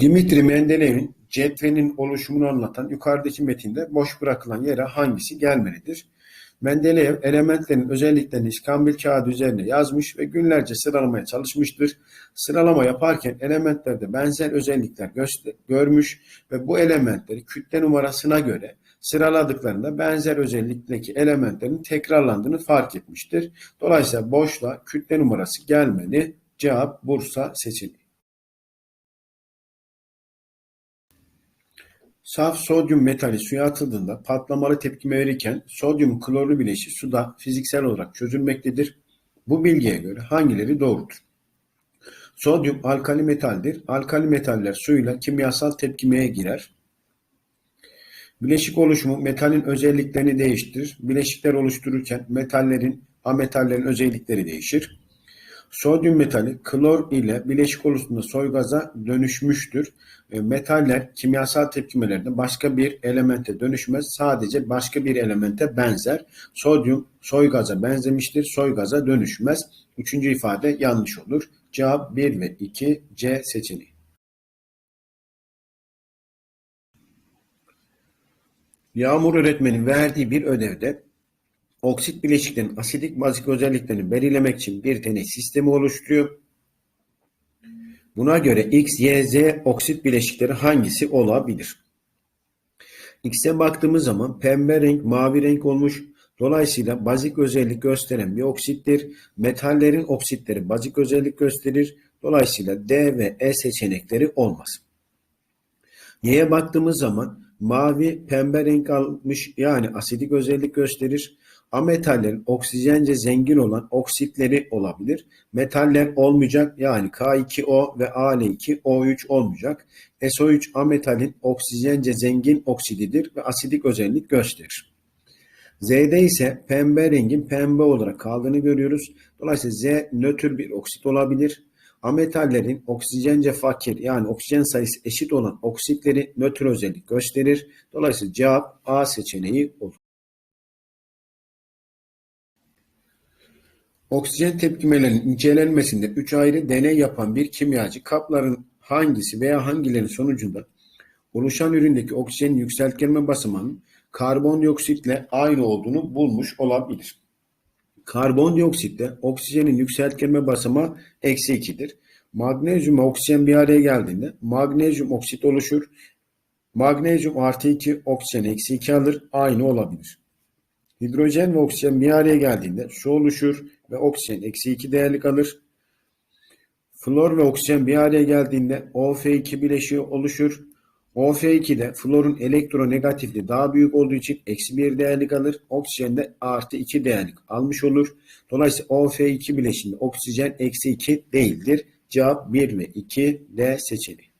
Dimitri Mendelev'in cetvelin oluşumunu anlatan yukarıdaki metinde boş bırakılan yere hangisi gelmelidir? Mendeleev elementlerin özelliklerini iskambil kağıdı üzerine yazmış ve günlerce sıralamaya çalışmıştır. Sıralama yaparken elementlerde benzer özellikler görmüş ve bu elementleri kütle numarasına göre sıraladıklarında benzer özellikteki elementlerin tekrarlandığını fark etmiştir. Dolayısıyla boşluğa kütle numarası gelmeli. Cevap Bursa seçeneği. Saf sodyum metali suya atıldığında patlamalı tepkime verirken sodyum klorlu bileşi suda fiziksel olarak çözülmektedir. Bu bilgiye göre hangileri doğrudur? Sodyum alkali metaldir. Alkali metaller suyla kimyasal tepkimeye girer. Bileşik oluşumu metalin özelliklerini değiştirir. Bileşikler oluştururken metallerin, ametallerin özellikleri değişir. Sodyum metali klor ile bileşik oluşumunda soy gaza dönüşmüştür. E, Metaller kimyasal tepkimelerde başka bir elemente dönüşmez. Sadece başka bir elemente benzer. Sodyum soy benzemiştir. Soy dönüşmez. Üçüncü ifade yanlış olur. Cevap 1 ve 2 C seçeneği. Yağmur öğretmenin verdiği bir ödevde oksit bileşiklerin asidik bazik özelliklerini belirlemek için bir tane sistemi oluşturuyor. Buna göre X, Y, Z oksit bileşikleri hangisi olabilir? X'e baktığımız zaman pembe renk, mavi renk olmuş. Dolayısıyla bazik özellik gösteren bir oksittir. Metallerin oksitleri bazik özellik gösterir. Dolayısıyla D ve E seçenekleri olmaz. Y'ye baktığımız zaman mavi pembe renk almış yani asidik özellik gösterir. Ametallerin oksijence zengin olan oksitleri olabilir. Metaller olmayacak yani K2O ve Al2O3 olmayacak. SO3 ametalin oksijence zengin oksididir ve asidik özellik gösterir. Z'de ise pembe rengin pembe olarak kaldığını görüyoruz. Dolayısıyla Z nötr bir oksit olabilir. Ametallerin oksijence fakir yani oksijen sayısı eşit olan oksitleri nötr özellik gösterir. Dolayısıyla cevap A seçeneği olur. Oksijen tepkimelerinin incelenmesinde üç ayrı deney yapan bir kimyacı kapların hangisi veya hangilerinin sonucunda oluşan üründeki oksijenin yükseltgelme basamağının karbondioksitle aynı olduğunu bulmuş olabilir. Karbondioksitte oksijenin yükseltgelme basamağı eksi 2'dir. Magnezyum ve oksijen bir araya geldiğinde magnezyum oksit oluşur. Magnezyum artı 2 oksijen eksi 2 alır aynı olabilir. Hidrojen ve oksijen bir araya geldiğinde su oluşur ve oksijen eksi 2 değerli kalır. Flor ve oksijen bir araya geldiğinde OF2 bileşiği oluşur. OF2'de florun elektronegatifliği daha büyük olduğu için eksi 1 değerlik alır. Oksijen de artı 2 değerlik almış olur. Dolayısıyla OF2 bileşiğinde oksijen eksi 2 değildir. Cevap 1 ve 2 D seçeneği.